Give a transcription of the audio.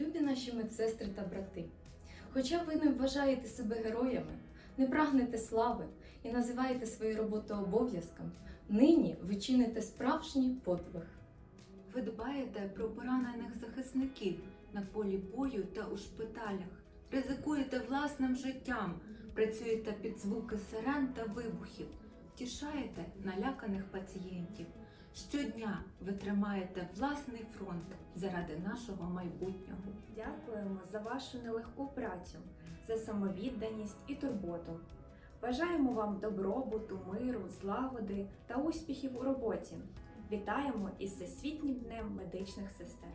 Любі наші медсестри та брати, хоча ви не вважаєте себе героями, не прагнете слави і називаєте свою роботу обов'язком, нині ви чините справжній подвиг. Ви дбаєте про поранених захисників на полі бою та у шпиталях, ризикуєте власним життям, працюєте під звуки сирен та вибухів, втішаєте наляканих пацієнтів. Щодня ви тримаєте власний фронт заради нашого майбутнього. Дякуємо за вашу нелегку працю, за самовідданість і турботу. Бажаємо вам добробуту, миру, злагоди та успіхів у роботі. Вітаємо із Всесвітнім днем медичних сестер.